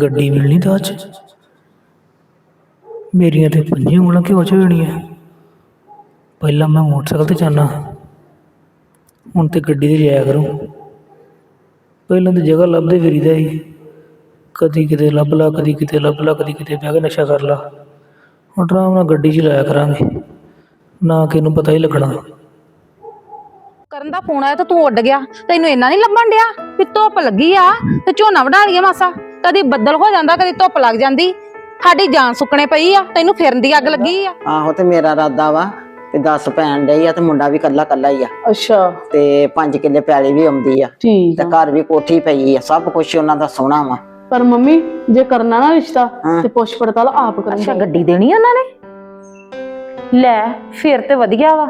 ਗੱਡੀ ਮਿਲਣੀ ਤਾਂ ਅੱਜ। ਮੇਰੀਆਂ ਤੇ ਪੰਜੀਆਂ ਉਂਗਲਾਂ ਕਿਉਂ ਚ ਹੋਣੀਆਂ? ਪਹਿਲਾਂ ਮੈਂ ਮੋਟਰਸਾਈਕਲ ਤੇ ਜਾਣਾ ਹੁਣ ਤੇ ਗੱਡੀ ਤੇ ਜਾਇਆ ਕਰੂੰ। ਪਹਿਲਾਂ ਤੇ ਜਗ੍ਹਾ ਲੱਭਦੇ ਫਿਰੀਦਾ ਸੀ। ਕਦੀ ਕਿਤੇ ਲੱਭ ਲਾ, ਕਦੀ ਕਿਤੇ ਲੱਭ ਲਾ, ਕਦੀ ਕਿਤੇ ਬਹਿ ਕੇ ਨਸ਼ਾ ਕਰ ਲਾ। ਹੁਣ ਆਰਾਮ ਨਾਲ ਗੱਡੀ 'ਚ ਲਾਇਆ ਕਰਾਂਗੇ। ਨਾ ਕਿ ਇਹਨੂੰ ਪਤਾ ਹੀ ਲੱਗਣਾ। ਕਰਨ ਦਾ ਫੋਨ ਆਇਆ ਤਾਂ ਤੂੰ ਉੱਡ ਗਿਆ। ਤੈਨੂੰ ਇੰਨਾ ਨਹੀਂ ਲੱਭਣ ਡਿਆ? ਵੀ ਧੁੱਪ ਲੱਗੀ ਆ ਤੇ ਝੋਨਾ ਵਢਾ ਲਈਏ ਮਾਸਾ। ਕਦੀ ਬੱਦਲ ਹੋ ਜਾਂਦਾ ਕਦੀ ਧੁੱਪ ਲੱਗ ਜਾਂਦੀ। ਸਾਡੀ ਜਾਨ ਸੁੱਕਣੇ ਪਈ ਆ ਤੈਨੂੰ ਫਿਰਨ ਦੀ ਅੱਗ ਲੱਗੀ ਆ। ਆਹੋ ਤੇ ਮੇਰਾ ਇਰਾਦਾ ਵਾ ਕਿ 10 ਪੈਣ ਡਈ ਆ ਤੇ ਮੁੰਡਾ ਵੀ ਕੱਲਾ ਕੱਲਾ ਹੀ ਆ। ਅੱਛਾ। ਤੇ 5 ਕਿੱਲੇ ਪੈਲੀ ਵੀ ਆਉਂਦੀ ਆ। ਠੀਕ ਤੇ ਘਰ ਵੀ ਕੋਠੀ ਪਈ ਆ ਸਭ ਕੁਝ ਉਹਨਾਂ ਦਾ ਸੋਹਣਾ ਵਾ। ਪਰ ਮੰਮੀ ਜੇ ਕਰਨਾ ਨਾ ਰਿਸ਼ਤਾ। ਤੇ ਪੁੱਛ ਪੜਤਾਲ ਆਪ ਕਰਨੀ ਅੱਛਾ ਗੱਡੀ ਦੇਣੀ ਉਹਨਾਂ ਨੇ? ਲੈ ਫਿਰ ਤੇ ਵਧੀਆ ਵਾ।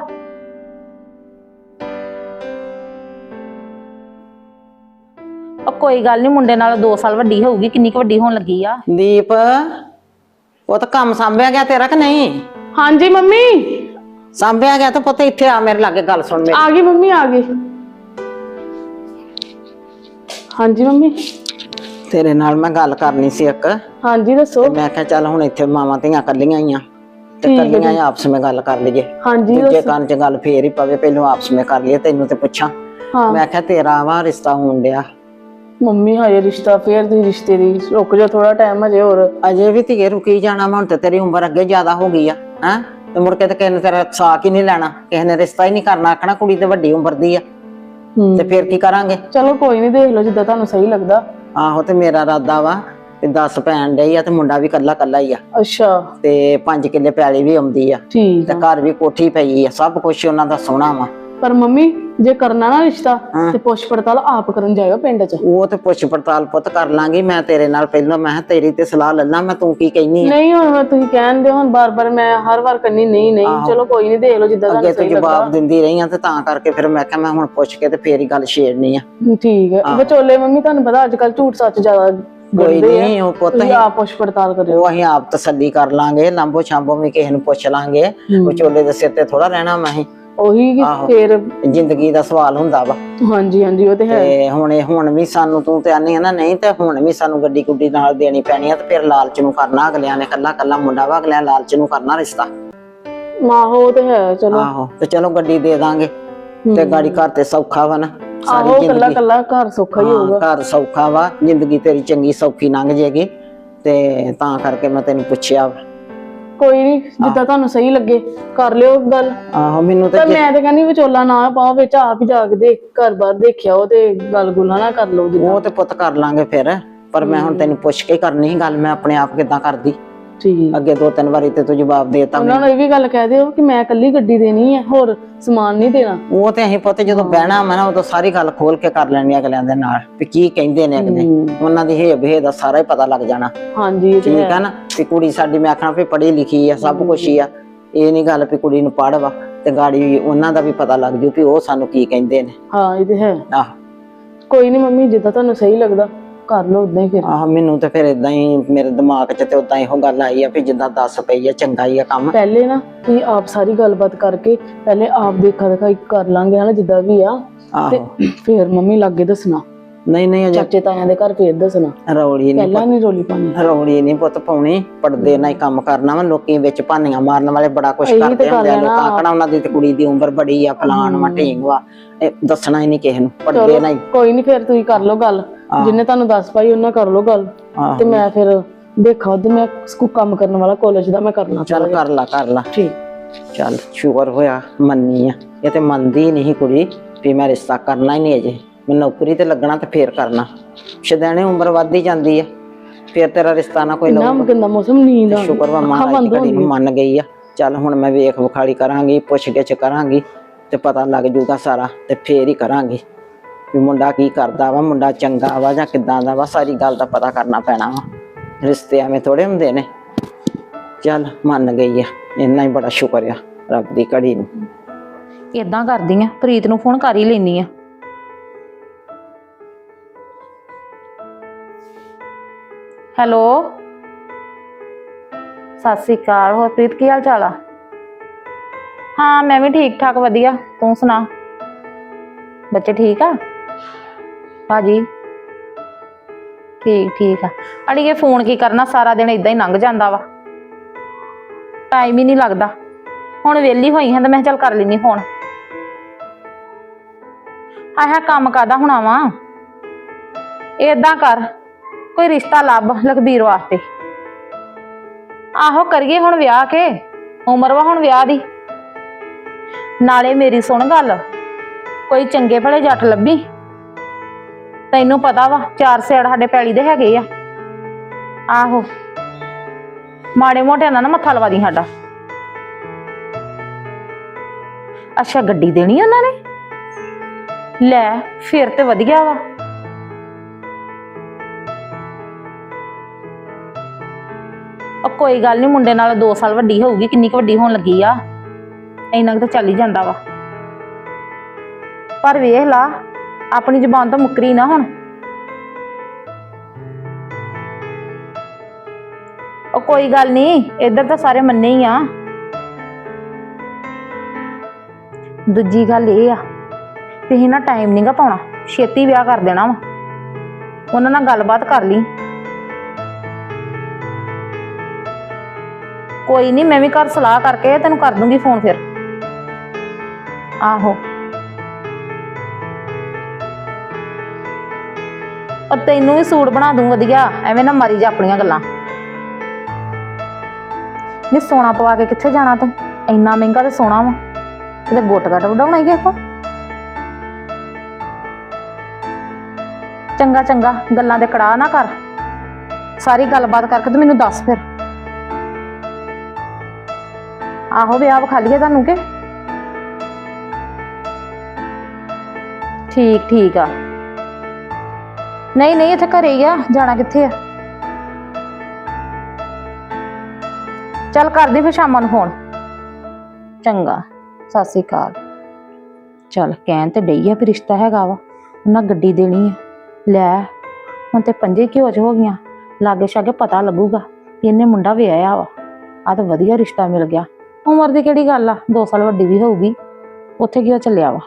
ਉਹ ਕੋਈ ਗੱਲ ਨਹੀਂ ਮੁੰਡੇ ਨਾਲ 2 ਸਾਲ ਵੱਡੀ ਹੋਊਗੀ ਕਿੰਨੀ ਕੁ ਵੱਡੀ ਹੋਣ ਲੱਗੀ ਆ? ਦੀਪ ਉਹ ਤਾਂ ਕੰਮ ਸੰਭਿਆ ਗਿਆ ਤੇਰਾ ਕਿ ਨਹੀਂ? ਹਾਂਜੀ ਮੰਮੀ। ਸੰਭਿਆ ਗਿਆ ਤਾਂ ਪੁੱਤ ਇੱਥੇ ਆ ਮੇਰੇ ਲਾਗੇ ਗੱਲ ਸੁਣ ਮੇਰੀ। ਆ ਗਈ ਮੰਮੀ ਆ ਗਈ। ਹਾਂਜੀ ਮੰਮੀ। ਤੇਰੇ ਨਾਲ ਮੈਂ ਗੱਲ ਕਰਨੀ ਸੀ ਇੱਕ। ਤੇ ਹਾਂਜੀ ਦੱਸੋ। ਮੈਂ ਕਿਹਾ ਚੱਲ ਹੁਣ ਇੱਥੇ ਮਾਵਾਂ ਧੀਆਂ ਕੱਲੀਆਂ ਹੀ ਆ। ਤੇ ਠੀਕ ਹੈ ਕੱਲੀਆਂ ਹੀ ਆਪਸ ਵਿੱਚ ਗੱਲ ਕਰ ਲਈਏ। ਹਾਂਜੀ ਦੂਜੇ ਦੱਸੋ। ਕੰਨ 'ਚ ਗੱਲ ਫੇਰ ਹੀ ਪਵੇ ਪਹਿਲਾਂ ਆਪਸ ਵਿੱਚ ਕਰ ਲਈਏ ਤੈਨੂੰ ਤੇ ਪੁੱਛਾਂ। ਹਾਂ। ਮੈਂ ਕਿਹਾ ਤੇਰਾ ਵਾ ਰਿਸ਼ਤਾ ਹੋਣ ਡਿਆ। ਮੰਮੀ ਹਾਏ ਰਿਸ਼ਤਾ ਫੇਰ ਤੁਸੀਂ ਰਿਸ਼ਤੇ ਦੀ ਰੁਕ ਜਾ ਥੋੜਾ ਟਾਈਮ ਹਜੇ ਹੋਰ। ਅਜੇ ਵੀ ਧੀਏ ਰੁਕੀ ਜਾਣਾ ਵਾ, ਹੁਣ ਤੇ ਤੇਰੀ ਉਮਰ ਅੱਗੇ ਜ਼ਿਆਦਾ ਹੋ ਗਈ ਆ ਹੈਂ? ਤੇ ਮੁੜ ਕੇ ਤੇ ਕਿਸੇ ਨੇ ਤੇਰਾ ਸਾਕ ਹੀ ਨਹੀਂ ਲੈਣਾ ਕਿਸੇ ਨੇ ਰਿਸ਼ਤਾ ਹੀ ਨਹੀਂ ਕਰਨਾ ਆਖਣਾ ਕੁੜੀ ਤੇ ਵੱਡੀ ਉਮਰ ਦੀ ਆ। ਹੂੰ। ਤੇ ਫੇਰ ਕੀ ਕਰਾਂਗੇ? ਚਲੋ ਕੋਈ ਨਹੀਂ ਦੇਖ ਲਓ ਜਿੱਦਾਂ ਤੁਹਾਨੂੰ ਸਹੀ ਲੱਗਦਾ। ਆਹੋ ਤੇ ਮੇਰਾ ਇਰਾਦਾ ਵਾ ਕਿ 10 ਭੈਣ ਡਈ ਆ ਤੇ ਮੁੰਡਾ ਵੀ ਕੱਲਾ ਕੱਲਾ ਹੀ ਆ। ਅੱਛਾ। ਤੇ 5 ਕਿੱਲੇ ਪੈਲੀ ਵੀ ਆਉਂਦੀ ਆ। ਠੀਕ ਤੇ ਆ। ਘਰ ਵੀ ਕੋਠੀ ਪਈ ਆ ਸਭ ਕੁਝ ਉਹਨਾਂ ਦਾ ਸੋਹਣਾ ਵਾ। ਪਰ ਮੰਮੀ ਜੇ ਕਰਨਾ ਨਾ ਰਿਸ਼ਤਾ ਹਾਂ। ਤੇ ਪੁੱਛ ਪੜਤਾਲ ਆਪ ਕਰਨ ਜਾਇਓ ਪਿੰਡ 'ਚ। ਉਹ ਤੇ ਪੁੱਛ ਪੜਤਾਲ ਪੁੱਤ ਕਰ ਲਾਂਗੀ ਮੈਂ ਤੇਰੇ ਨਾਲ ਪਹਿਲਾਂ ਮੈਂ ਕਿਹਾ ਤੇਰੀ ਤੇ ਸਲਾਹ ਲੱਲਾ ਮੈਂ ਤੂੰ ਕੀ ਕਹਿਨੀ ਆ? ਨਹੀਂ ਹੁਣ ਮੈਂ ਤੁਸੀਂ ਕਹਿੰਦੇ ਹੁਣ ਬਾਰ-ਬਾਰ ਮੈਂ ਹਰ ਵਾਰ ਕਰਨੀ ਨਹੀਂ ਨਹੀਂ ਚਲੋ ਕੋਈ ਨਹੀਂ ਦੇਖ ਲਓ ਜਿੱਦਾਂ ਅੱਗੇ ਤੁਹਾਨੂੰ ਤੋਂ ਸਹੀ ਲੱਗਦਾ। ਜਵਾਬ ਦਿੰਦੀ ਰਹੀ ਆ ਤੇ ਤਾਂ ਕਰਕੇ ਫਿਰ ਮੈਂ ਕਿਹਾ ਮੈਂ ਹੁਣ ਪੁੱਛ ਕੇ ਤੇ ਫੇਰ ਹੀ ਗੱਲ ਛੇੜਨੀ ਆ। ਠੀਕ ਹੈ ਵਿਚੋਲੇ ਮੰਮੀ ਤੁਹਾਨੂੰ ਪਤਾ ਅੱਜ ਕੱਲ ਝੂਠ ਸੱਚ ਜ਼ਿਆਦਾ ਕੋਈ ਗੰਦੇ ਆ। ਨਹੀਂ ਉਹ ਪੁੱਤ ਤੁਸੀਂ ਆਪ ਪੁੱਛ ਪੜਤਾਲ ਕਰਿਓ। ਉਹ ਅਸੀਂ ਆਪ ਤਸੱਲੀ ਕਰ ਲਾਂਗੇ ਲਾਂਬੋ ਛਾਂਬੋ ਵੀ ਕਿਸੇ ਨੂੰ ਪੁੱਛ ਲਾਂਗੇ। ਵਿਚੋਲੇ ਦੇ ਸਿਰ ਤੇ ਥੋੜਾ ਰਹਿਣਾ ਮੈਂ ਅਸੀਂ। ਉਹੀ ਕਿ ਆਹੋ। ਫੇਰ ਜ਼ਿੰਦਗੀ ਦਾ ਸਵਾਲ ਹੁੰਦਾ ਵਾ। ਹਾਂਜੀ ਹਾਂਜੀ ਉਹ ਤੇ ਹੈ। ਤੇ ਹੁਣ ਇਹ ਹੁਣ ਵੀ ਸਾਨੂੰ ਤੂੰ ਤੇ ਆਨੀ ਆ ਨਾ ਨਹੀਂ ਤੇ ਹੁਣ ਵੀ ਸਾਨੂੰ ਗੱਡੀ ਗੁੱਡੀ ਨਾਲ ਦੇਣੀ ਪੈਣੀ ਆ ਤੇ ਫਿਰ ਲਾਲਚ ਨੂੰ ਕਰਨਾ ਅਗਲਿਆਂ ਨੇ ਕੱਲਾ ਕੱਲਾ ਮੁੰਡਾ ਵਾ ਅਗਲਿਆਂ ਲਾਲਚ ਨੂੰ ਕਰਨਾ ਰਿਸ਼ਤਾ। ਉਹ ਤੇ ਹੈ ਚਲੋ। ਆਹੋ ਤੇ ਚਲੋ ਗੱਡੀ ਦੇ ਦਾਂਗੇ ਤੇ ਗਾੜੀ ਘਰ ਤੇ ਸੌਖਾ ਵਾ ਨਾ ਆਹੋ ਕੱਲਾ ਕੱਲਾ ਘਰ ਸੌਖਾ ਹੀ ਹੋਊਗਾ। ਹਾਂ, ਘਰ ਸੌਖਾ ਵਾ ਜ਼ਿੰਦਗੀ ਤੇਰੀ ਚੰਗੀ ਸੌਖੀ ਲੰਘ ਜੇਗੀ ਤੇ ਤਾਂ ਕਰਕੇ ਮੈਂ ਤੈਨੂੰ ਪੁੱਛਿਆ ਵਾ। ਕੋਈ ਨਹੀਂ ਜਿੱਦਾਂ ਤੁਹਾਨੂੰ ਸਹੀ ਲੱਗੇ ਕਰ ਲਿਓ ਗੱਲ। ਆਹੋ ਮੈਨੂੰ ਤੇ ਤਾਂ ਮੈਂ ਤੇ ਕਹਿੰਦੀ ਵਿਚੋਲਾ ਨਾ ਪਾਓ ਵਿੱਚ ਆਪ ਹੀ ਜਾ ਕੇ ਦੇਖ ਘਰ ਬਾਰ ਦੇਖਿਆ ਉਹ ਤੇ ਗੱਲ ਗੁੱਲਾ ਨਾ ਕਰ ਲਓ ਜਿੱਦਾਂ। ਉਹ ਤੇ ਪੁੱਤ ਕਰ ਲਾਂਗੇ ਫਿਰ ਪਰ ਮੈਂ ਹੁਣ ਤੈਨੂੰ ਪੁੱਛ ਕੇ ਕਰਨੀ ਸੀ ਗੱਲ ਮੈਂ ਆਪਣੇ ਆਪ ਕਿਦਾਂ ਕਰਦੀ। ਠੀਕ। ਅੱਗੇ ਦੋ ਤਿੰਨ ਵਾਰੀ ਤੇ ਤੂੰ ਜਵਾਬ ਦੇਤਾ ਉਹਨਾਂ ਨੂੰ ਇਹ ਵੀ ਗੱਲ ਕਹਿ ਦਿਓ ਕਿ ਮੈਂ ਇਕੱਲੀ ਗੱਡੀ ਦੇਣੀ ਹੈ ਹੋਰ ਸਮਾਨ ਨਹੀਂ ਦੇਣਾ। ਉਹ ਤੇ ਅਸੀਂ ਪੁੱਤ ਜਦੋਂ ਬਹਿਣਾ ਵਾ ਨਾ ਉਦੋਂ ਸਾਰੀ ਗੱਲ ਖੋਲ ਕੇ ਕਰ ਲੈਣੀ ਅਗਲਿਆਂ ਦੇ ਨਾਲ ਵੀ ਕੀ ਕਹਿੰਦੇ ਨੇ ਅਗਲੇ। ਉਹਨਾਂ ਦੀ ਹੇਬ ਹੇ ਦਾ ਸਾਰਾ ਹੀ ਪਤਾ ਲੱਗ ਜਾਣਾ। ਹਾਂਜੀ ਠੀਕ ਆ ਨਾ? ਵੀ ਕੁੜੀ ਸਾਡੀ ਮੈਂ ਆਖਣਾ ਵੀ ਪੜ੍ਹੀ ਲਿਖੀ ਆ ਸਭ ਕੁਝ ਹੀ ਆ। ਇਹ ਨਹੀਂ ਗੱਲ ਵੀ ਕੁੜੀ ਨੂੰ ਪੜ੍ਹ ਵਾ ਤੇ ਗਾੜੀ ਉਹਨਾਂ ਦਾ ਵੀ ਪਤਾ ਲੱਗ ਜੂ ਵੀ ਉਹ ਸਾਨੂੰ ਕੀ ਕਹਿੰਦੇ ਨੇ। ਹਾਂ ਇਹ ਤੇ ਹੈ। ਆਹ। ਕੋਈ ਨਹੀਂ ਮੰਮੀ ਜਿੱਦਾਂ ਤੁਹਾਨੂੰ ਸਹੀ ਲੱਗਦਾ। ਕਰ ਲਓ ਉਦਾਂ ਹੀ ਫਿਰ। ਆਹ ਮੈਨੂੰ ਤੇ ਫਿਰ ਇਦਾਂ ਹੀ ਮੇਰੇ ਦਿਮਾਗ 'ਚ ਤੇ ਉਦਾਂ ਇਹੋ ਗੱਲ ਆਈ ਆ ਵੀ ਜਿੱਦਾਂ ਦੱਸ ਪਈ ਆ ਚੰਗਾ ਹੀ ਆ ਕੰਮ। ਪਹਿਲੇ ਨਾ ਤੁਸੀਂ ਆਪ ਸਾਰੀ ਗੱਲਬਾਤ ਕਰਕੇ ਪਹਿਲੇ ਆਪ ਦੇਖਾ ਦਿਖਾਈ ਕਰ ਲਾਂਗੇ ਹਨਾ ਜਿੱਦਾਂ ਵੀ ਆ। ਤੇ ਆਹੋ ਫਿਰ ਮੰਮੀ ਲਾਗੇ ਦੱਸਣਾ। ਨਹੀਂ ਨਹੀਂ ਅਜੇ ਚਾਚੇ ਤਾਇਆਂ ਦੇ ਘਰ ਫੇਰ ਦੱਸਣਾ। ਰੌਲੀ ਨਹੀਂ ਪਹਿਲਾਂ ਨਹੀਂ ਰੋਲੀ ਪਾਣੀ ਰੌਲੀ ਨਹੀਂ ਪੁੱਤ ਪਾਉਣੀ। ਪੜਦੇ ਨਾਲ ਹੀ ਕੰਮ ਕਰਨਾ ਵਾ ਲੋਕੀ ਵਿੱਚ ਭਾਨੀਆਂ ਮਾਰਨ ਵਾਲੇ ਬੜਾ ਕੁਝ ਇਹੀ ਤੇ ਕਰਦੇ ਹੁੰਦੇ ਆ ਗੱਲ ਆ। ਲੋਕਾਂ ਆਖਣਾ ਉਹਨਾਂ ਦੀ ਤੇ ਕੁੜੀ ਦੀ ਉਮਰ ਬੜੀ ਆ ਫਲਾਣ ਵਾ ਢੀਂਗ ਵਾ। ਇਹ ਦੱਸਣਾ ਹੀ ਨਹੀਂ ਕਿਸੇ ਨੂੰ ਪੜਦੇ ਨਾਲ ਹੀ। ਕੋਈ ਨਹੀਂ ਫਿਰ ਤੁਸੀਂ ਕਰ ਲਓ ਗੱਲ। ਜਿੰਨੇ ਤੁਹਾਨੂੰ ਦੱਸ ਪਾਈ ਉਹਨਾਂ ਕਰ ਲਓ ਗੱਲ। ਆਹੋ। ਤੇ ਮੈਂ ਫਿਰ ਦੇਖਾਂ ਉਹਦੇ ਮੈਂ ਸਕੂ ਕੰਮ ਕਰਨ ਵਾਲਾ ਕਾਲਜ ਦਾ ਮੈਂ ਕਰਨਾ ਚੱਲ ਕਰ ਲਾ ਕਰ ਲਾ। ਠੀਕ। ਚੱਲ ਸ਼ੁਕਰ ਹੋਇਆ ਮੰਨੀ ਆ। ਇਹ ਤੇ ਮੰਨਦੀ ਨਹੀਂ ਕੁੜੀ ਵੀ ਮੈਂ ਰਿਸ਼ਤਾ ਕਰਨਾ ਹੀ ਨਹੀਂ ਅਜੇ। ਮੈਂ ਨੌਕਰੀ ਤੇ ਲੱਗਣਾ ਤੇ ਫੇਰ ਕਰਨਾ। ਸ਼ਦੈਣੇ ਉਮਰ ਵੱਧਦੀ ਜਾਂਦੀ ਆ। ਫੇਰ ਤੇਰਾ ਰਿਸ਼ਤਾ ਨਾ ਕੋਈ ਨਾ ਲਊਗਾ। ਗੰਦਾ ਮੌਸਮ ਨੀਂਦ ਆ ਸ਼ੁਕਰ ਵਾ ਮਹਾਰਾਜ ਦੀ ਹੋ ਘੜੀ ਨੂੰ ਮੰਨ ਗਈ ਆ। ਚੱਲ ਹੁਣ ਮੈਂ ਵੇਖ ਵਿਖਾਲੀ ਕਰਾਂਗੀ ਪੁੱਛ ਗਿੱਛ ਕਰਾਂਗੀ ਤੇ ਪਤਾ ਲੱਗ ਜੂਗਾ ਸਾਰਾ ਤੇ ਫੇਰ ਹੀ ਕਰਾਂਗੀ। ਵੀ ਮੁੰਡਾ ਕੀ ਕਰਦਾ ਵਾ, ਮੁੰਡਾ ਚੰਗਾ ਵਾ ਜਾਂ ਕਿੱਦਾਂ ਦਾ ਵਾ, ਸਾਰੀ ਗੱਲ ਦਾ ਪਤਾ ਕਰਨਾ ਪੈਣਾ ਵਾ। ਰਿਸ਼ਤੇ ਐਵੇਂ ਥੋੜੇ ਹੁੰਦੇ ਨੇ। ਚੱਲ, ਮੰਨ ਗਈ ਆ। ਇੰਨਾ ਹੀ ਬੜਾ ਸ਼ੁਕਰ ਆ ਰੱਬ ਦੀ ਘੜੀ ਨੂੰ। ਇਦਾਂ ਕਰਦੀ ਆ? ਪ੍ਰੀਤ ਨੂੰ ਫੋਨ ਕਰ ਹੀ ਲੈਣੀ ਆ। ਹੈਲੋ? ਸਤਿ ਸ਼੍ਰੀ ਅਕਾਲ। ਹੋਰ ਪ੍ਰੀਤ, ਕੀ ਹਾਲ ਚਾਲ ਆ? ਹਾਂ, ਮੈਂ ਵੀ ਠੀਕ ਠਾਕ ਵਧੀਆ। ਤੂੰ ਸੁਣਾ? ਬੱਚੇ ਠੀਕ ਆ? ਭਾਜੀ। ਠੀਕ ਠੀਕ ਆ। ਅੜੀਏ ਫੋਨ ਕੀ ਕਰਨਾ? ਸਾਰਾ ਦਿਨ ਇਦਾਂ ਹੀ ਲੰਘ ਜਾਂਦਾ ਵਾ। ਟਾਈਮ ਹੀ ਨਹੀਂ ਲੱਗਦਾ। ਹੁਣ ਵਿਹਲੀ ਹੋਈ ਹਾਂ ਤਾਂ ਮੈਂ ਕਿਹਾ ਚੱਲ ਕਰ ਲੈਣੀ ਫੋਨ ਆਹ ਕੰਮ ਕਾਦਾ ਹੋਣਾ ਵਾ? ਏਦਾਂ ਕਰ। ਕੋਈ ਰਿਸ਼ਤਾ ਲੱਭ ਲਖਬੀਰ ਵਾਸਤੇ। ਆਹੋ, ਕਰੀਏ ਹੁਣ ਵਿਆਹ ਕੇ। ਉਮਰ ਵਾ ਹੁਣ ਵਿਆਹ ਦੀ। ਨਾਲੇ ਮੇਰੀ ਸੁਣ ਗੱਲ। ਕੋਈ ਚੰਗੇ ਭਲੇ ਜੱਟ ਲੱਭੀ? ਤੈਨੂੰ ਪਤਾ ਵਾ, ਚਾਰ ਸੇੜ ਸਾਡੇ ਪੈਲੀ ਦੇ ਹੈਗੇ ਆ। ਆਹੋ। ਮਾੜੇ ਮੋਟੇ ਨਾਲ ਨਾ ਮੱਥਾ ਲਵਾ ਦੀ ਸਾਡਾ। ਅੱਛਾ, ਗੱਡੀ ਦੇਣੀ ਉਹਨਾਂ ਨੇ? ਲੈ, ਫਿਰ ਤੇ ਵਧੀਆ ਵਾ। ਉਹ ਕੋਈ ਗੱਲ ਨਹੀਂ ਮੁੰਡੇ ਨਾਲ 2 ਸਾਲ ਵੱਡੀ ਹੋਊਗੀ, ਕਿੰਨੀ ਕੁ ਵੱਡੀ ਹੋਣ ਲੱਗੀ ਆ। ਇੰਨਾ ਕੁ ਤਾਂ ਚੱਲ ਹੀ ਜਾਂਦਾ ਵਾ। ਪਰ ਵੇਖ ਲਾ ਆਪਣੀ ਜਬਾਨ ਤੋਂ ਮੁੱਕਰੀ ਨਾ ਹੁਣ। ਉਹ ਕੋਈ ਗੱਲ ਨਹੀਂ, ਇੱਧਰ ਤਾਂ ਸਾਰੇ ਮੰਨੇ ਹੀ ਆ। ਦੂਜੀ ਗੱਲ ਇਹ ਆ, ਤੁਸੀਂ ਨਾ ਟਾਈਮ ਨਹੀਂਗਾ ਪਾਉਣਾ, ਛੇਤੀ ਵਿਆਹ ਕਰ ਦੇਣਾ ਵਾ। ਉਹਨਾਂ ਨਾਲ ਗੱਲਬਾਤ ਕਰ ਲਈ। ਕੋਈ ਨਹੀਂ, ਮੈਂ ਵੀ ਘਰ ਸਲਾਹ ਕਰਕੇ ਤੈਨੂੰ ਕਰ ਦੂੰਗੀ ਫੋਨ ਫਿਰ। ਆਹੋ। ਉਹ ਤੈਨੂੰ ਵੀ ਸੂਟ ਬਣਾ ਦੂੰ ਵਧੀਆ, ਐਵੇਂ ਨਾ ਮਰੀ ਜਾ ਆਪਣੀਆਂ ਗੱਲਾਂ। ਨੀ ਸੋਨਾ ਪਵਾ ਕੇ ਕਿੱਥੇ ਜਾਣਾ ਤੂੰ? ਇੰਨਾ ਮਹਿੰਗਾ ਤੇ ਸੋਨਾ ਵਾ। ਕਿਤੇ ਗੁੱਟ ਗੱਟ ਵਡਾਉਣਾ ਹੀ ਕੋ ਚੰਗਾ ਚੰਗਾ, ਗੱਲਾਂ ਦੇ ਕੜਾ ਨਾ ਕਰ। ਸਾਰੀ ਗੱਲਬਾਤ ਕਰਕੇ ਤੂੰ ਮੈਨੂੰ ਦੱਸ ਫਿਰ। ਆਹੋ, ਵਿਆਹ ਵਿਖਾ ਲਈਏ ਤੁਹਾਨੂੰ ਕਿ? ਠੀਕ ਠੀਕ ਆ। ਨਹੀਂ ਨਹੀਂ ਇੱਥੇ ਘਰੇ ਹੀ ਆ ਜਾਣਾ ਕਿੱਥੇ ਆ ਚੱਲ ਕਰਦੀ ਫਿਰ ਸ਼ਾਮਾਂ ਨੂੰ ਫੋਨ ਚੰਗਾ ਸਤਿ ਸ੍ਰੀ ਅਕਾਲ ਚੱਲ ਕਹਿਣ ਤੇ ਡਈ ਆ ਵੀ ਰਿਸ਼ਤਾ ਹੈਗਾ ਵਾ ਉਹਨਾਂ ਗੱਡੀ ਦੇਣੀ ਆ ਲੈ ਹੁਣ ਤੇ ਪੰਜੇ ਘਿਓ ਚ ਹੋ ਗਈਆਂ ਲਾਗੇ ਛਾਗੇ ਪਤਾ ਲੱਗੂਗਾ ਕਿ ਇਹਨੇ ਮੁੰਡਾ ਵਿਆਹਿਆ ਵਾ ਆ ਤਾਂ ਵਧੀਆ ਰਿਸ਼ਤਾ ਮਿਲ ਗਿਆ ਉਮਰ ਦੀ ਕਿਹੜੀ ਗੱਲ ਆ 2 ਸਾਲ ਵੱਡੀ ਵੀ ਹੋਊਗੀ ਉੱਥੇ ਕਿਉਂ ਚੱਲਿਆ ਵਾ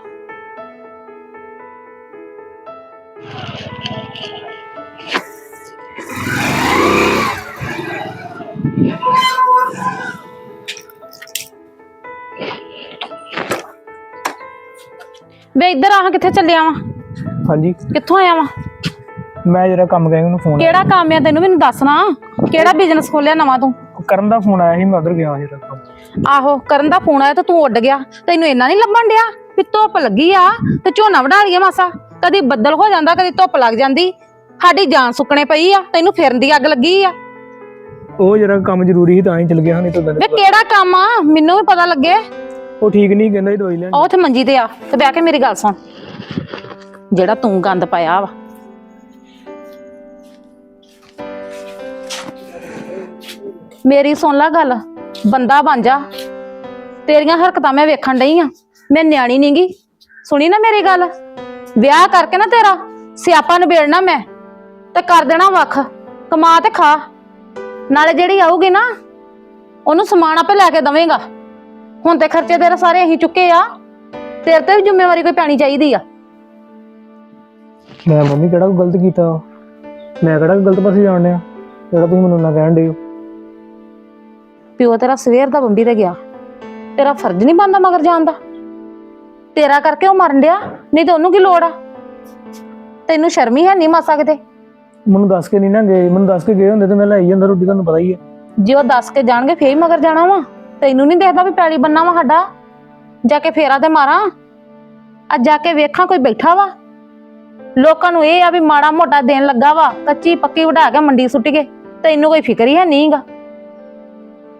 ਵੇ ਇੱਧਰ ਆ ਕਿੱਥੇ ਚੱਲਿਆ ਵਾ? ਹਾਂਜੀ। ਕਿੱਥੋਂ ਆਇਆ ਵਾ? ਮੈਂ ਜਿਹੜਾ ਕੰਮ ਗਿਆ ਉਹਨੂੰ ਫੋਨ ਕਿਹੜਾ ਕੰਮ ਆ? ਤੈਨੂੰ ਮੈਨੂੰ ਦੱਸਣਾ ਕਿਹੜਾ ਬਿਜ਼ਨਸ ਖੋਲਿਆ ਨਵਾਂ ਤੂੰ? ਕਰਨ ਦਾ ਫੋਨ ਆਇਆ ਸੀ ਮੈਂ ਉਧਰ ਗਿਆ ਸੀ ਰੱਖਾਂ ਆਹੋ ਕਰਨ ਦਾ ਫੋਨ ਆਇਆ ਤਾਂ ਤੂੰ ਉੱਡ ਗਿਆ। ਤੈਨੂੰ ਇੰਨਾ ਨਹੀਂ ਲੱਭਣ ਡਿਆ ਵੀ ਧੁੱਪ ਲੱਗੀ ਆ ਤੇ ਝੋਨਾ ਵਢਾ ਲਈਏ ਮਾਸਾ। ਕਦੀ ਬੱਦਲ ਹੋ ਜਾਂਦਾ ਕਦੀ ਧੁੱਪ ਲੱਗ ਜਾਂਦੀ। ਸਾਡੀ ਜਾਨ ਸੁੱਕਣੇ ਪਈ ਆ ਤੈਨੂੰ ਫਿਰਨ ਦੀ ਅੱਗ ਲੱਗੀ ਆ। ਉਹ ਜਿਹੜਾ ਕੰਮ ਜ਼ਰੂਰੀ ਸੀ ਤਾਂ ਹੀ ਚਲ ਗਿਆ ਨਹੀਂ ਤਾਂ ਵੇ ਕਿਹੜਾ ਕੰਮ ਆ? ਮੈਨੂੰ ਵੀ ਪਤਾ ਲੱਗੇ। ਉਹ ਠੀਕ ਨਹੀਂ ਕਹਿੰਦਾ ਸੀ ਦਵਾਈ ਲੈਣ। ਉਹ ਉੱਥੇ ਮੰਜੀ ਤੇ ਆ ਤੇ ਬਹਿ ਕੇ ਮੇਰੀ ਗੱਲ ਸੁਣ। ਜਿਹੜਾ ਤੂੰ ਗੰਦ ਪਾਇਆ ਵਾ। ਮੇਰੀ ਸੁਣ ਲੈ ਗੱਲ, ਬੰਦਾ ਬਣ ਜਾ। ਤੇਰੀਆਂ ਹਰਕਤਾਂ ਮੈਂ ਵੇਖਣ ਡਈ ਆ। ਮੈਂ ਨਿਆਣੀ ਨਹੀਂਗੀ ਸੁਣੀ ਨਾ ਮੇਰੀ ਗੱਲ? ਵਿਆਹ ਕਰਕੇ ਨਾ ਤੇਰਾ ਸਿਆਪਾ ਨਿਬੇੜਨਾ ਮੈਂ। ਤੇ ਕਰ ਦੇਣਾ ਵੱਖ। ਕਮਾ ਤੇ ਖਾ। ਨਾਲੇ ਜਿਹੜੀ ਆਊਗੀ ਨਾ, ਉਹਨੂੰ ਸਮਾਨ ਆਪੇ ਲੈ ਕੇ ਦਵੇਂਗਾ। ਹੁਣ ਤੇ ਖਰਚੇ ਤੇਰੇ ਸਾਰੇ ਅਸੀਂ ਚੁੱਕੇ ਆ। ਤੇਰੇ ਤੇ ਵੀ ਜ਼ਿੰਮੇਵਾਰੀ ਕੋਈ ਪੈਣੀ ਚਾਹੀਦੀ ਆ। ਮੈਂ ਮੰਮੀ ਕਿਹੜਾ ਕੋਈ ਗਲਤ ਕੀਤਾ? ਮੈਂ ਕਿਹੜਾ ਕੋਈ ਗਲਤ ਪਾਸੇ ਜਾਣ ਡਿਆ? ਜਿਹੜਾ ਤੁਸੀਂ ਮੈਨੂੰ ਨਾ ਕਹਿਣ ਦੇ ਪਿਓ ਤੇਰਾ ਸਵੇਰ ਦਾ ਬੰਬੀ ਤੇ ਗਿਆ। ਤੇਰਾ ਫਰਜ਼ ਨਹੀਂ ਬਣਦਾ ਮਗਰ ਜਾਣ ਦਾ। ਤੇਰਾ ਕਰਕੇ ਉਹ ਮਰਨ ਡਿਆ। ਨਹੀਂ ਤੇ ਉਹਨੂੰ ਕੀ ਲੋੜ ਆ? ਤੈਨੂੰ ਸ਼ਰਮ ਹੀ ਹੈ ਨਹੀਂ ਮਾਸਾ ਕਿਤੇ? ਮੈਨੂੰ ਦੱਸ ਕੇ ਨਹੀਂ ਨਾ ਗਏ। ਮੈਨੂੰ ਦੱਸ ਕੇ ਗਏ ਹੁੰਦੇ ਤੇ ਮੈਂ ਲੈ ਹੀ ਜਾਂਦਾ ਰੋਟੀ ਤੁਹਾਨੂੰ ਪਤਾ ਹੀ ਹੈ। ਜੇ ਉਹ ਦੱਸ ਕੇ ਜਾਣਗੇ ਫੇਰ ਹੀ ਮਗਰ ਜਾਣਾ ਵਾ। ਤੈਨੂੰ ਨਹੀਂ ਦੇਖਦਾ ਵੀ ਪੈਲੀ ਬੰਨਾ ਵਾ ਸਾਡਾ? ਜਾ ਕੇ ਫੇਰਾ ਤੇ ਮਾਰਾਂ? ਅੱਜ ਜਾ ਕੇ ਵੇਖਾਂ ਕੋਈ ਬੈਠਾ ਵਾ? ਲੋਕਾਂ ਨੂੰ ਇਹ ਆ ਵੀ ਮਾੜਾ ਮੋਟਾ ਦੇਣ ਲੱਗਾ ਵਾ ਕੱਚੀ ਪੱਕੀ ਵਢਾ ਕੇ ਮੰਡੀ ਸੁੱਟ ਗਏ ਤੈਨੂੰ ਕੋਈ ਫਿਕਰ ਹੀ ਹੈ ਨਹੀਂਗਾ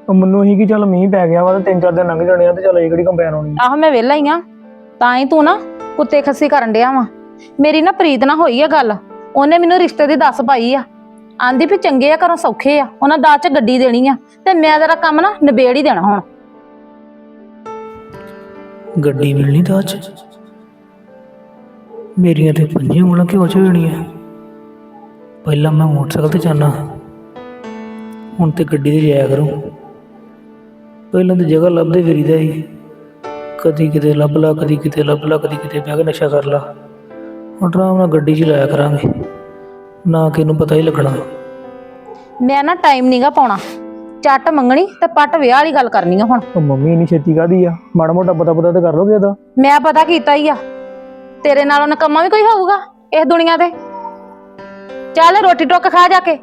ਉਹ ਮੈਨੂੰ ਹੀ ਕਿ ਚੱਲ ਮੀਂਹ ਪੈ ਗਿਆ ਵਾ ਤੇ ਤਿੰਨ ਚਾਰ ਦਿਨ ਲੰਘ ਜਾਣੇ ਆ ਤੇ ਚੱਲ ਇਹ ਕਿਹੜੀ ਕੰਪੈਨ ਹੋਣੀ ਆਹੋ ਮੈਂ ਵਿਹਲਾ ਹੀ ਆ ਤਾਂ ਹੀ ਤੂੰ ਨਾ ਕੁੱਤੇ ਖੱਸੀ ਕਰਨ ਡਿਆ ਵਾ। ਮੇਰੀ ਨਾ ਪ੍ਰੀਤ ਨਾਲ ਹੋਈ ਆ ਗੱਲ ਉਹਨੇ ਮੈਨੂੰ ਰਿਸ਼ਤੇ ਦੀ ਦੱਸ ਪਾਈ ਆ। ਆਂਦੀ ਵੀ ਚੰਗੇ ਆ, ਘਰੋਂ ਸੌਖੇ ਆ। ਉਹਨਾਂ ਦਾਜ ਚ ਗੱਡੀ ਦੇਣੀ ਆ। ਤੇ ਮੈਂ ਤੇਰਾ ਕੰਮ ਨਾ ਨਿਬੇੜ ਹੀ ਦੇਣਾ ਹੁਣ। ਗੱਡੀ ਮਿਲਣੀ ਤਾਂ ਅੱਜ ਮੇਰੀਆਂ ਤੇ ਪੰਜੇ ਉਂਗਲਾਂ ਕਿਉਂ ਚ ਹੋਣੀਆਂ ਪਹਿਲਾਂ ਮੈਂ ਮੋਟਰਸਾਈਕਲ ਤੇ ਜਾਣਾ ਹੁਣ ਤੇ ਗੱਡੀ ਤੇ ਜਾਇਆ ਕਰੂੰ। ਪਹਿਲਾਂ ਤੇ ਜਗ੍ਹਾ ਲੱਭਦੇ ਫਿਰੀਦਾ ਸੀ। ਕਦੀ ਕਿਤੇ ਲੱਭ ਲਾ, ਕਦੀ ਕਿਤੇ ਲੱਭ ਲਾ, ਕਦੀ ਕਿਤੇ ਬਹਿ ਕੇ ਨਸ਼ਾ ਕਰ ਲਾ। ਹੁਣ ਆਰਾਮ ਨਾਲ ਗੱਡੀ 'ਚ ਲਾਇਆ ਕਰਾਂਗੇ। ਨਾ ਕਿ ਇਹਨੂੰ ਪਤਾ ਹੀ ਲੱਗਣਾ। ਮੈਂ ਨਾ ਟਾਈਮ ਨਹੀਂਗਾ ਪਾਉਣਾ। ਚੱਟ ਮੰਗਣੀ ਤੇ ਪੱਟ ਵਿਆਹ ਵਾਲੀ ਗੱਲ ਕਰਨੀ ਆ ਹੁਣ। ਉਹ ਮੰਮੀ ਇੰਨੀ ਛੇਤੀ ਕਾਦੀ ਆ? ਮਾੜਾ ਮੋਟਾ ਪਤਾ ਪਤਾ ਤਾਂ ਕਰ ਲੋਗੇ ਇਹਦਾ ਮੈਂ ਪਤਾ ਕੀਤਾ ਹੀ ਆ। ਤੇਰੇ ਨਾਲੋਂ ਨਕਮਾ ਵੀ ਕੋਈ ਹੋਊਗਾ ਇਸ ਦੁਨੀਆ ਤੇ। ਚੱਲ ਰੋਟੀ ਟੁੱਕ ਖਾ ਜਾ ਕੇ।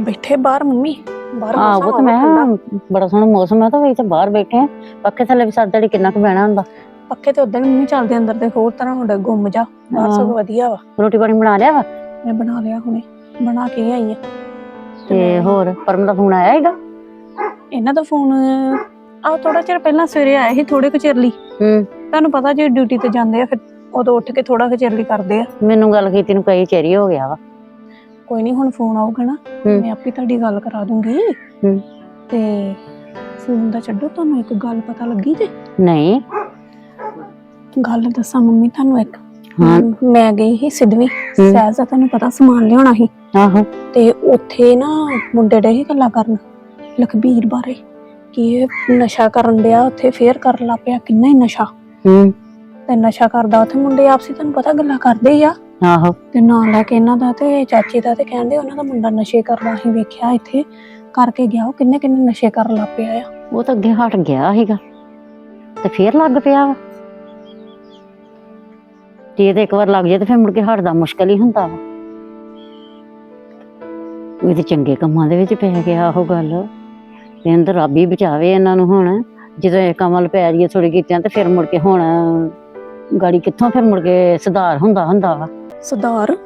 ਬੈਠੇ ਬਾਹਰ ਮੰਮੀ। ਬਾਹਰ ਹਾਂ ਉਹ ਤਾਂ ਮੈਂ। ਕਿਹਾ ਬੜਾ ਸੋਹਣਾ ਮੌਸਮ ਹੈ ਤਾਂ ਵੀ ਇੱਥੇ ਬਾਹਰ ਬੈਠੇ ਆ। ਪੱਖੇ ਥੱਲੇ ਵੀ ਸਾਡਾ ਕਿੰਨਾ ਕੁ ਬਹਿਣਾ ਹੁੰਦਾ। ਪੱਖੇ ਤੇ ਉਦਾਂ ਵੀ ਮੰਮੀ ਚੱਲਦੇ ਅੰਦਰ ਦੇ ਹੋਰ ਤਰ੍ਹਾਂ ਹੁੰਦਾ ਗੁੰਮ ਜਾ। ਬਾਹਰ ਹਾਂ। ਸਭ ਵਧੀਆ ਵਾ। ਰੋਟੀ ਪਾਣੀ ਬਣਾ ਲਿਆ ਵਾ? ਮੈਂ ਬਣਾ ਲਿਆ ਹੁਣੇ ਬਣਾ ਕੇ ਆਈ ਆ। ਤੇ ਹੋਰ ਪਰਮ ਦਾ ਫੋਨ ਆਇਆ ਹੈਗਾ? ਇਹਨਾਂ ਦਾ ਫੋਨ ਆ ਥੋੜਾ ਚਿਰ ਪਹਿਲਾਂ ਸਵੇਰੇ ਆਇਆ ਸੀ ਥੋੜੇ ਕੁ ਚਿਰ ਲਈ। ਹੂੰ। ਤੁਹਾਨੂੰ ਪਤਾ ਜੇ ਡਿਊਟੀ ਤੇ ਜਾਂਦੇ ਆ ਫਿਰ ਉਦੋਂ ਉੱਠ ਕੇ ਥੋੜਾ ਕੁ ਚਿਰ ਲਈ ਕਰਦੇ ਆ। ਮੈਨੂੰ ਗੱਲ ਕੀਤੀ ਨੂੰ ਕਈ ਚਿਰ ਹੀ ਹੋ ਗਿਆ ਵਾ। ਕੋਈ ਨਹੀਂ ਹੁਣ ਫੋਨ ਆਊਗਾ ਨਾ ਹੂੰ। ਮੈਂ ਆਪੇ ਤੁਹਾਡੀ ਗੱਲ ਕਰਾ ਦੂੰਗੀ। ਹੂੰ। ਤੇ ਫੋਨ ਦਾ ਛੱਡੋ ਤੁਹਾਨੂੰ ਇੱਕ ਗੱਲ ਪਤਾ ਲੱਗੀ ਤੇ ਨਹੀਂ। ਗੱਲ ਦੱਸਾਂ ਮੰਮੀ ਤੁਹਾਨੂੰ ਇੱਕ। ਹਾਂ। ਮੈਂ ਗਈ ਸੀ ਸਿੱਧਵੀਂ ਹੂੰ। ਸਹਿਜ ਦਾ ਤੁਹਾਨੂੰ ਪਤਾ ਸਮਾਨ ਲਿਆਉਣਾ ਸੀ। ਆਹੋ। ਤੇ ਉੱਥੇ ਨਾ ਮੁੰਡੇ ਡੇ ਗੱਲਾਂ ਕਰਨ ਲਖਬੀਰ ਬਾਰੇ ਕਿ ਇਹ ਨਸ਼ਾ ਕਰਨ ਡਿਆ ਉੱਥੇ ਫੇਰ ਕਰਨ ਲੱਗ ਪਿਆ ਕਿੰਨਾ ਹੀ ਨਸ਼ਾ। ਹੂੰ। ਤੇ ਨਸ਼ਾ ਕਰਦਾ ਉੱਥੇ ਮੁੰਡੇ ਆਪਸੀ ਤੁਹਾਨੂੰ ਪਤਾ ਗੱਲਾਂ ਕਰਦੇ ਹੀ ਆ। ਆਹੋ। ਤੇ ਨਾਂ ਲੈ ਕੇ ਇਹਨਾਂ ਦਾ ਤੇ ਚਾਚੀ ਦਾ ਤੇ ਕਹਿੰਦੇ ਉਹਨਾਂ ਦਾ ਮੁੰਡਾ ਨਸ਼ੇ ਕਰਦਾ ਅਸੀਂ ਵੇਖਿਆ ਇੱਥੇ ਕਰਕੇ ਗਿਆ ਉਹ ਕਿੰਨੇ ਕਿੰਨੇ ਨਸ਼ੇ ਕਰਨ ਲੱਗ ਪਿਆ ਆ। ਉਹ ਤਾਂ ਅੱਗੇ ਹਟ ਗਿਆ ਸੀਗਾ ਤੇ ਫੇਰ ਲੱਗ ਪਿਆ ਵਾ। ਜੇ ਇਹ ਤੇ ਇੱਕ ਵਾਰ ਲੱਗ ਜਾਏ ਤੇ ਫਿਰ ਮੁੜ ਕੇ ਹਟਦਾ ਮੁਸ਼ਕਲ ਹੀ ਹੁੰਦਾ ਵਾ। ਉਹ ਤੇ ਚੰਗੇ ਕੰਮਾਂ ਦੇ ਵਿੱਚ ਪੈ ਗਿਆ ਉਹ ਗੱਲ। ਤੇ ਅੰਦਰ ਰੱਬ ਹੀ ਬਚਾਵੇ ਇਹਨਾਂ ਨੂੰ ਹੁਣ। ਜਦੋਂ ਇਹ ਕਮਲ ਪੈ ਜੀਏ ਥੋੜੀ ਕੀਤਿਆਂ ਤੇ ਫਿਰ ਮੁੜ ਕੇ ਹੁਣ ਗਾੜੀ ਕਿੱਥੋਂ ਫਿਰ ਮੁੜ ਕੇ ਸੁਧਾਰ ਹੁੰਦਾ ਹੁੰਦਾ ਵਾ। ਸੁਧਾਰ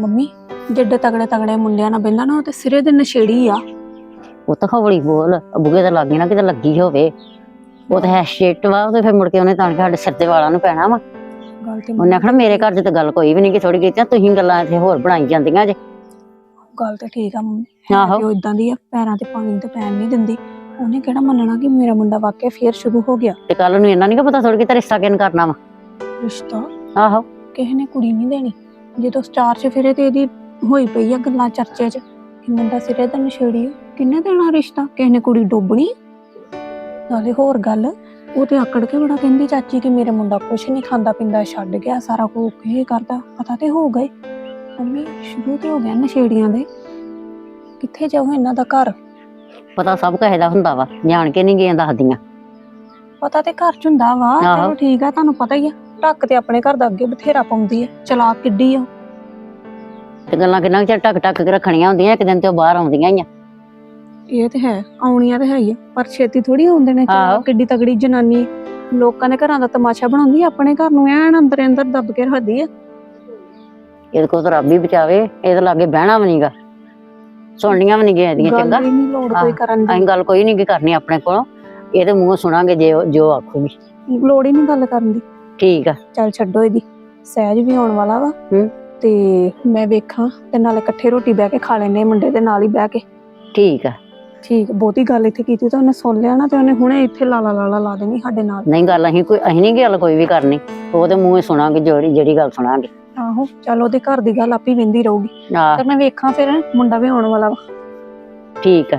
ਮੰਮੀ ਜਿੱਡੇ ਤਗੜੇ ਤਗੜੇ ਮੁੰਡਿਆਂ ਨਾਲ ਬਹਿੰਦਾ ਨਾ ਉਹ ਤੇ ਸਿਰੇ ਦੇ ਨਸ਼ੇੜੀ ਆ। ਉਹ ਤਾਂ ਹੌਲੀ ਬੋਲ ਬੁਗੇ ਤਾਂ ਲੱਗੀ ਨਾ ਕਿਤੇ ਲੱਗੀ ਹੋਵੇ। ਉਹ ਤਾਂ ਹੈ ਸ਼ਿਟ ਵਾ ਉਹ ਤੇ ਫਿਰ ਮੁੜ ਕੇ ਉਹਨੇ ਤਾਂ ਕਿ ਸਾਡੇ ਸਿਰ ਤੇ ਵਾਲਾਂ ਨੂੰ ਪੈਣਾ ਵਾ। ਗੱਲ ਤੇ ਉਹਨੇ ਆਖਣਾ ਮੇਰੇ ਘਰ 'ਚ ਤਾਂ ਗੱਲ ਕੋਈ ਵੀ ਨਹੀਂ ਕਿ ਥੋੜੀ ਕੀਤੀ ਤੁਸੀਂ ਗੱਲਾਂ ਇੱਥੇ ਹੋਰ ਬਣਾਈ ਜਾਂਦੀਆਂ ਜੇ। ਗੱਲ ਤੇ ਠੀਕ ਆ ਮੰਮੀ। ਆਹੋ। ਉਹ ਇਦਾਂ ਦੀ ਆ ਪੈਰਾਂ ਤੇ ਪਾਣੀ ਤੇ ਪੈਣ ਨਹੀਂ ਦਿੰਦੀ। ਉਹਨੇ ਕਿਹੜਾ ਮੰਨਣਾ ਕਿ ਮੇਰਾ ਮੁੰਡਾ ਵਾਕਿਆ ਫੇਰ ਸ਼ੁਰੂ ਹੋ ਗਿਆ? ਤੇ ਕੱਲ ਨੂੰ ਇਹਨਾਂ ਨਹੀਂ ਪਤਾ ਥੋੜੀ ਕਿ ਰਿਸ਼ਤਾ ਕਿਨ ਕਰਨਾ ਵਾ। ਰਿਸ਼ਤਾ? ਆਹੋ। ਕਿਸੇ ਨੇ ਕੁੜੀ ਨਹੀਂ ਦੇਣੀ। ਜਦੋਂ ਸਟਾਰ 'ਚ ਫਿਰੇ ਤੇ ਇਹਦੀ ਹੋਈ ਪਈ ਆ ਗੱਲਾਂ ਚਰਚੇ 'ਚ ਕਿ ਮੁੰਡਾ ਸਿਰੇ ਦਾ ਨਸ਼ੇੜੀ ਆ ਕਿੰਨੇ ਦੇਣਾ ਰਿਸ਼ਤਾ ਕਿਸੇ ਨੇ ਕੁੜੀ ਡੋਬਣੀ ਨਾਲੇ ਹੋਰ ਗੱਲ ਉਹ ਤੇ ਆਕੜ ਕੇ ਬੜਾ ਕਹਿੰਦੀ ਚਾਚੀ ਕਿ ਮੇਰਾ ਮੁੰਡਾ ਕੁਛ ਨਹੀਂ ਖਾਂਦਾ ਪਿੰਦਾ ਛੱਡ ਗਿਆ ਸਾਰਾ ਕੁਝ ਇਹ ਕਰਦਾ ਪਤਾ ਤੇ ਹੋ ਗਏ। ਮੰਮੀ ਸ਼ੁਰੂ ਤੇ ਹੋ ਗਿਆ ਨਸ਼ੇੜੀਆਂ ਦੇ। ਕਿੱਥੇ ਜਾਊ ਇਹਨਾਂ ਦਾ ਘਰ? ਪਤਾ ਸਭ ਕਹੇ ਦਾ ਹੁੰਦਾ ਵਾ ਜਾਣ ਕੇ ਨਹੀਂ ਗਈਆਂ ਦੱਸਦੀਆਂ। ਪਤਾ ਤੇ ਘਰ ਚ ਹੁੰਦਾ ਵਾ ਆਹੋ। ਚਲੋ ਠੀਕ ਆ ਤੁਹਾਨੂੰ ਪਤਾ ਹੀ ਆ। ਢੱਕ ਤੇ ਆਪਣੇ ਘਰ ਦਾ ਅੱਗੇ ਬਥੇਰਾ ਪਾਉਂਦੀ ਆ। ਚਲਾਕ ਕਿੱਡੀ ਆ। ਤੇ ਗੱਲਾਂ ਕਿੰਨਾ ਕੁ ਚਿਰ ਟਕ ਟਕ ਕੇ ਰੱਖਣੀਆਂ ਹੁੰਦੀਆਂ ਇੱਕ ਦਿਨ ਤੇ ਉਹ ਬਾਹਰ ਆਉਂਦੀਆਂ ਹੀ ਆ। ਇਹ ਤੇ ਹੈ ਆਉਣੀਆਂ ਤੇ ਹੈ ਹੀ ਆ ਪਰ ਛੇਤੀ ਥੋੜੀ ਆਉਂਦੇ ਨੇ ਆਹੋ। ਚਲਾਕ ਕਿੱਡੀ ਤਗੜੀ ਜਨਾਨੀ ਲੋਕਾਂ ਦੇ ਘਰਾਂ ਦਾ ਤਮਾਸ਼ਾ ਬਣਾਉਂਦੀ ਆ, ਆਪਣੇ ਘਰ ਨੂੰ ਐਨ ਅੰਦਰ ਅੰਦਰ ਦੱਬ ਕੇ ਰੱਖਦੀ ਆ। ਇਹਦੇ ਕੋਲ ਤਾਂ ਰੱਬ ਹੀ ਬਚਾਵੇ ਇਹਦੇ ਲਾਗੇ ਬਹਿਣਾ ਵੀ ਨਹੀਂਗਾ ਸੁਣਨੀਆਂ ਵੀ ਨਹੀਂ ਗਿਆ ਇਹਦੀਆਂ ਗੱਲ ਚੰਗਾ। ਹੀ ਨਹੀਂ ਲੋੜ ਕੋਈ ਆਹ, ਕਰਨ ਅਸੀਂ ਦੀ ਗੱਲ ਕੋਈ ਨਹੀਂ ਕਰਨੀ ਆਪਣੇ ਕੋਲੋਂ। ਇਹਦੇ ਮੂੰਹੋਂ ਸੁਣਾਂਗੇ ਜੇ ਉਹ- ਜੋ ਆਖੂਗੀ। ਲੋੜ ਹੀ ਨਹੀਂ ਗੱਲ ਕਰਨ ਦੀ। ਠੀਕ ਆ। ਚੱਲ ਛੱਡੋ ਇਹਦੀ। ਸਹਿਜ ਵੀ ਆਉਣ ਵਾਲਾ ਵਾ। ਹੂੰ। ਤੇ ਮੈਂ ਵੇਖਾਂ ਤੇ ਨਾਲੇ ਇਕੱਠੇ ਰੋਟੀ ਬਹਿ ਕੇ ਖਾ ਲੈਨੇ ਮੁੰਡੇ ਦੇ ਨਾਲ ਹੀ ਬਹਿ ਕੇ। ਠੀਕ ਆ। ਠੀਕ ਬਹੁਤੀ ਗੱਲ ਇੱਥੇ ਕੀਤੀ ਤਾਂ ਉਹਨੇ ਸੁਣ ਲਿਆ ਨਾ ਤੇ ਉਹਨੇ ਹੁਣੇ ਇੱਥੇ ਲਾਲਾ ਲਾਲਾ ਲਾ ਦੇਣੀ ਸਾਡੇ ਨਾਲ। ਨਹੀਂ ਗੱਲ ਅਸੀਂ ਕੋਈ ਅਸੀਂ ਨਹੀਂ ਗੱਲ ਕੋਈ ਵੀ ਕਰਨੀ। ਉਹਦੇ ਮੂੰਹੋਂ ਸੁਣਾਂਗੇ ਜਿਹੜੀ ਜਿਹੜੀ ਗੱਲ ਸੁਣਾਂਗੇ। ਆਹੋ ਚੱਲ ਉਹਦੇ ਘਰ ਦੀ ਗੱਲ ਆਪੇ ਵਿੰਦੀ ਰਹੂਗੀ। ਆ ਤੇ ਮੈਂ ਵੇਖਾਂ ਫਿਰ ਮੁੰਡਾ ਵੀ ਆਉਣ ਵਾਲਾ ਵਾ। ਠੀਕ ਆ।